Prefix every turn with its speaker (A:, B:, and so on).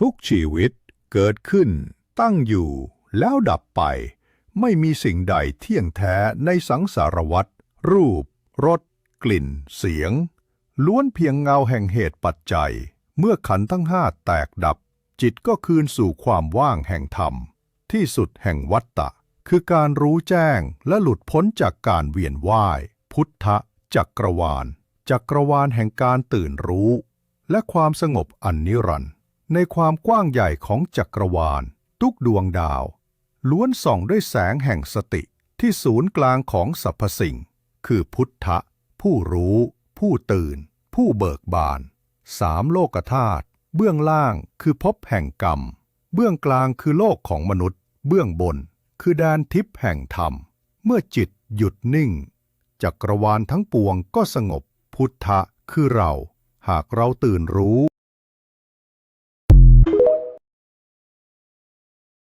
A: ทุกชีวิตเกิดขึ้น ตั้งอยู่ แล้วดับไป ไม่มีสิ่งใดเที่ยงแท้ในสังสารวัฏรูปรสกลิ่น เสียง ล้วนเพียงเงาแห่งเหตุปัจจัย เมื่อขันทั้งห้าแตกดับ จิตก็คืนสู่ความว่างแห่งธรรม ที่สุดแห่งวัฏฏะคือการรู้แจ้งและหลุดพ้นจากการเวียนว่าย พุทธจักรวาลจักรวาลแห่งการตื่นรู้ และความสงบอันนิรันดร์ ในความกว้างใหญ่ของจักรวาล ทุกดวงดาว ล้วนส่องด้วยแสงแห่งสติที่ศูนย์กลางของสรรพสิ่ง คือพุทธะ ผู้รู้ ผู้ตื่น ผู้เบิกบาน สามโลกธาตุเบื้องล่างคือภพแห่งกรรม เบื้องกลางคือโลกของมนุษย์ เบื้องบน คือแดนทิพย์แห่งธรรม เมื่อจิตหยุดนิ่ง จักรวาลทั้งปวงก็สงบ พุทธะคือเรา หากเราตื่นรู้